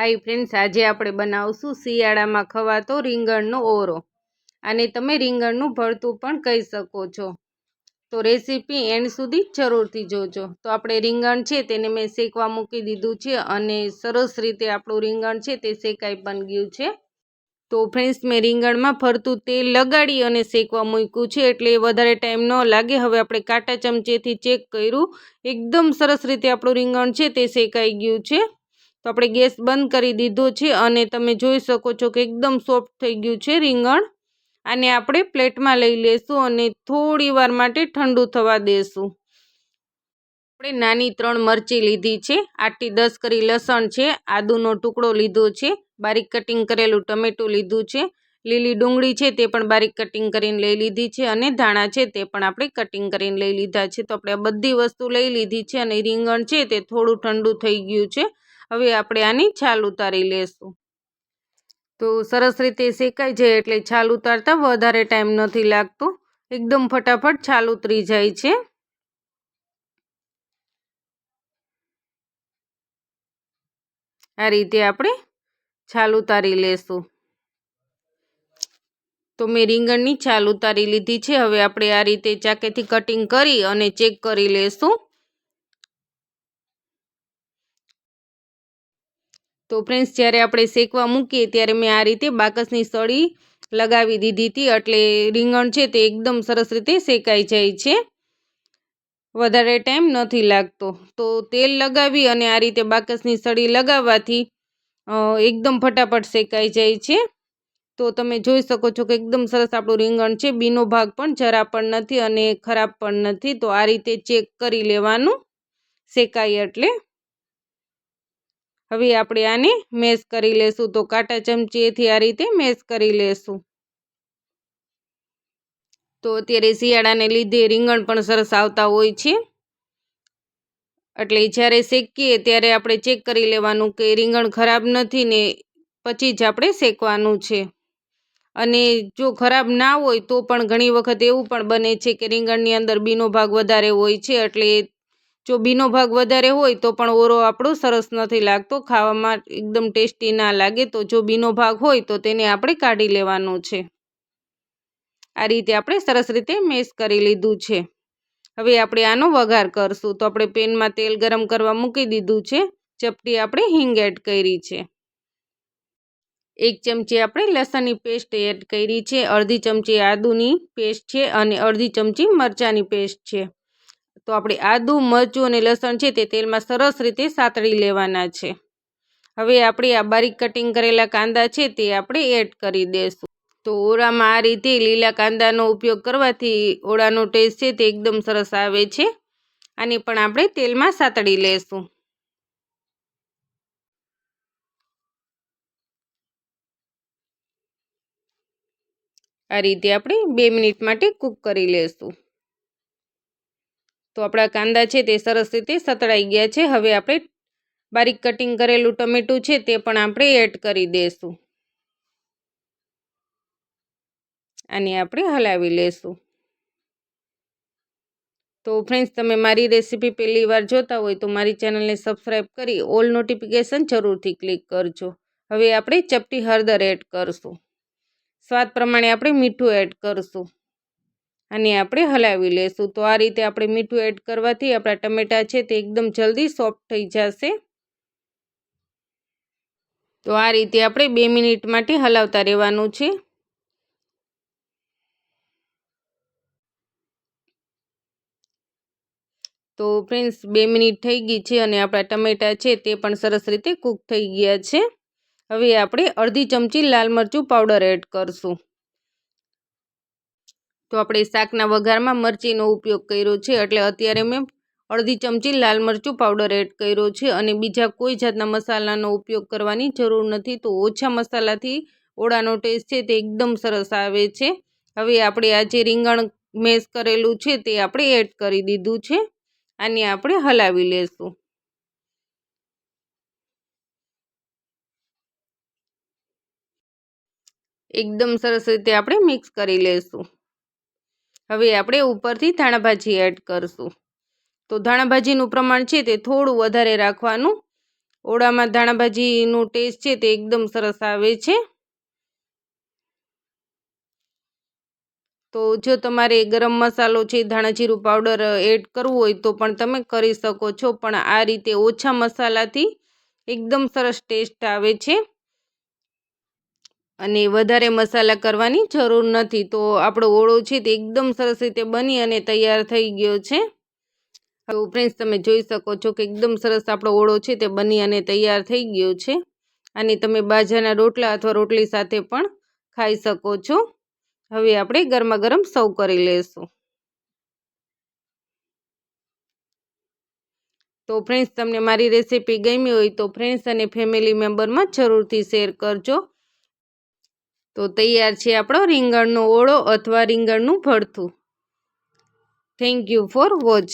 Hi friends આજે આપણે બનાવશું શિયાળામાં ખવાતો રીંગણનો ઓરો. અને તમે રીંગણનું ભરતું પણ કહી શકો છો. તો રેસીપી એન્ડ સુધી જરૂરથી જોજો. તો આપણે રીંગણ છે તેને મેં શેકવા મૂકી દીધું છે અને સરસ રીતે આપણું રીંગણ છે તે શેકાઈ પણ ગયું છે. તો ફ્રેન્ડ્સ મેં રીંગણમાં ફરતું તેલ લગાડી અને શેકવા મૂક્યું છે એટલે વધારે ટાઈમ ન લાગે. હવે આપણે કાંટા ચમચેથી ચેક કર્યું. એકદમ સરસ રીતે આપણું રીંગણ છે તે શેકાઈ ગયું છે. તો આપણે ગેસ બંધ કરી દીધો છે અને તમે જોઈ શકો છો કે એકદમ સોફ્ટ થઈ ગયું છે રીંગણ. આને આપણે પ્લેટમાં લઈ લેશું અને થોડી માટે ઠંડુ થવા દેશું. આપણે નાની ત્રણ મરચી લીધી છે આટલી દસ કરી લસણ છે, આદુનો ટુકડો લીધો છે, બારીક કટિંગ કરેલું ટમેટું લીધું છે, લીલી ડુંગળી છે તે પણ બારીક કટિંગ કરીને લઈ લીધી છે અને ધાણા છે તે પણ આપણે કટિંગ કરીને લઈ લીધા છે. તો આપણે બધી વસ્તુ લઈ લીધી છે અને રીંગણ છે તે થોડું ઠંડુ થઈ ગયું છે. હવે આપણે આની છાલ ઉતારી લેશું. તો સરસ રીતે શેકાઈ જાય એટલે છાલ ઉતારતા વધારે ટાઈમ નથી લાગતો. એકદમ ફટાફટ છાલ ઉતરી જાય છે. આ રીતે આપણે છાલ ઉતારી લેશું. તો મેં રીંગણની છાલ ઉતારી લીધી છે. હવે આપણે આ રીતે ચાકેથી કટિંગ કરી અને ચેક કરી લેશું. તો ફ્રેન્ડ્સ જ્યારે આપણે શેકવા મૂકીએ, ત્યારે મેં આ રીતે બાકસની સળી લગાવી દીધી હતી. એટલે રીંગણ છે તે એકદમ સરસ રીતે શેકાઈ જાય છે. વધારે ટાઈમ નથી લાગતો. તો તેલ લગાવી અને આ રીતે બાકસની સળી લગાવવાથી એકદમ ફટાફટ શેકાઈ જાય છે. તો તમે જોઈ શકો છો કે એકદમ સરસ આપણું રીંગણ છે. બીનો ભાગ પણ જરા પણ નથી અને ખરાબ પણ નથી. તો આ રીતે ચેક કરી લેવાનું. શેકાય એટલે. હવે આપણે આને મેશ કરી લેશું. તો કાંટા ચમચીએથી આ રીતે મેશ કરી લેશું. તો અત્યારે શિયાળાને લીધે રીંગણ પણ સરસ આવતા હોય છે. એટલે જ્યારે શેકીએ ત્યારે આપણે ચેક કરી લેવાનું કે રીંગણ ખરાબ નથી ને પછી જ આપણે શેકવાનું છે. અને જો ખરાબ ના હોય તો પણ ઘણી વખત એવું પણ બને છે કે રીંગણની અંદર બીનો ભાગ વધારે હોય છે એટલે જો બીનો ભાગ વધારે હોય તો પણ ઓરો આપણો સરસ નથી લાગતો, ખાવામાં એકદમ ટેસ્ટી ના લાગે, તો જો બીનો ભાગ હોય તો તેને આપણે કાઢી લેવાનો છે. આ રીતે આપણે સરસ રીતે મેશ કરી લીધું છે. હવે આપણે આનો વઘાર કરશું. તો આપણે પેનમાં તેલ ગરમ કરવા મૂકી દીધું છે. ચપટી આપણે હિંગ એડ કરી છે. એક ચમચી આપણે લસણની પેસ્ટ એડ કરી છે. અડધી ચમચી આદુની પેસ્ટ છે અને અડધી ચમચી મરચાંની પેસ્ટ છે. તો આપણે આદું, મરચું અને લસણ છે તે તેલમાં સરસ રીતે સાતળી લેવાના છે. હવે આપણે આ બારીક કટિંગ કરેલા કાંદા છે તે આપણે એડ કરી દઈશું તો ઓળામાં આ રીતે લીલા કાંદાનો ઉપયોગ કરવાથી ઓળાનો ટેસ્ટ છે તે એકદમ સરસ આવે છે. આને પણ આપણે તેલમાં સાતળી લેશું. આ રીતે આપણે બે મિનિટ માટે કૂક કરી લેશું. તો આપણા કાંદા છે તે સરસ રીતે સતળાઈ ગયા છે. હવે આપણે બારીક કટિંગ કરેલું ટમેટું છે તે પણ આપણે એડ કરી દઈશું આને આપણે હલાવી લેશું. તો ફ્રેન્ડ્સ, તમે મારી રેસીપી પહેલી વાર જોતા હોય તો મારી ચેનલને સબસ્ક્રાઈબ કરી ઓલ નોટિફિકેશન જરૂરથી ક્લિક કરજો. હવે આપણે ચપટી હળદર એડ કરશું. સ્વાદ પ્રમાણે આપણે મીઠું એડ કરશું. અને આપણે હલાવી લેશું. તો આ રીતે આપણે મીઠું એડ કરવાથી આપણા ટમેટાં છે તે એકદમ જલ્દી સોફ્ટ થઈ જશે. તો આ રીતે આપણે બે મિનિટ માટે હલાવતા રહેવાનું છે. તો ફ્રેન્ડ્સ બે મિનિટ થઈ ગઈ છે અને આપણા ટમેટાં છે તે પણ સરસ રીતે કૂક થઈ ગયા છે. હવે આપણે અડધી ચમચી લાલ મરચું પાવડર એડ કરશું. તો આપણે શાકના વઘારમાં મરચીનો ઉપયોગ કર્યો છે. એટલે અત્યારે મેં અડધી ચમચી લાલ મરચું પાવડર એડ કર્યો છે અને બીજા કોઈ જાતના મસાલાનો ઉપયોગ કરવાની જરૂર નથી. તો ઓછા મસાલાથી ઓળાનો ટેસ્ટ છે તે એકદમ સરસ આવે છે. હવે આપણે આ જે રીંગણ મેશ કરેલું છે તે આપણે એડ કરી દીધું છે. આને આપણે હલાવી લેશું. એકદમ સરસ રીતે આપણે મિક્સ કરી લેશું. હવે આપણે ઉપરથી ધાણાભાજી એડ કરશું. તો ધાણાભાજીનું પ્રમાણ છે તે થોડું વધારે રાખવાનું. ઓળામાં ધાણાભાજીનું ટેસ્ટ છે તે એકદમ સરસ આવે છે. તો જો તમારે ગરમ મસાલો છે, ધાણાજીરું પાવડર એડ કરવું હોય તો પણ તમે કરી શકો છો. પણ આ રીતે ઓછા મસાલાથી એકદમ સરસ ટેસ્ટ આવે છે. અને વધારે મસાલા કરવાની જરૂર નથી. તો આપણો ઓળો છે તે એકદમ સરસ રીતે બની અને તૈયાર થઈ ગયો છે. હવે ફ્રેન્ડ્સ તમે જોઈ શકો છો કે એકદમ સરસ આપણો ઓળો છે તે બની અને તૈયાર થઈ ગયો છે. અને તમે બાજરાના રોટલા અથવા રોટલી સાથે પણ ખાઈ શકો છો. હવે આપણે ગરમા ગરમ સર્વ કરી લઈશું. તો ફ્રેન્ડ્સ તમને મારી રેસીપી ગમી હોય તો ફ્રેન્ડ્સ અને ફેમિલી મેમ્બરમાં જરૂરથી શેર કરજો. તો તૈયાર છે આપણો રીંગણનો ઓળો અથવા રીંગણનું ભરથું. Thank you for watch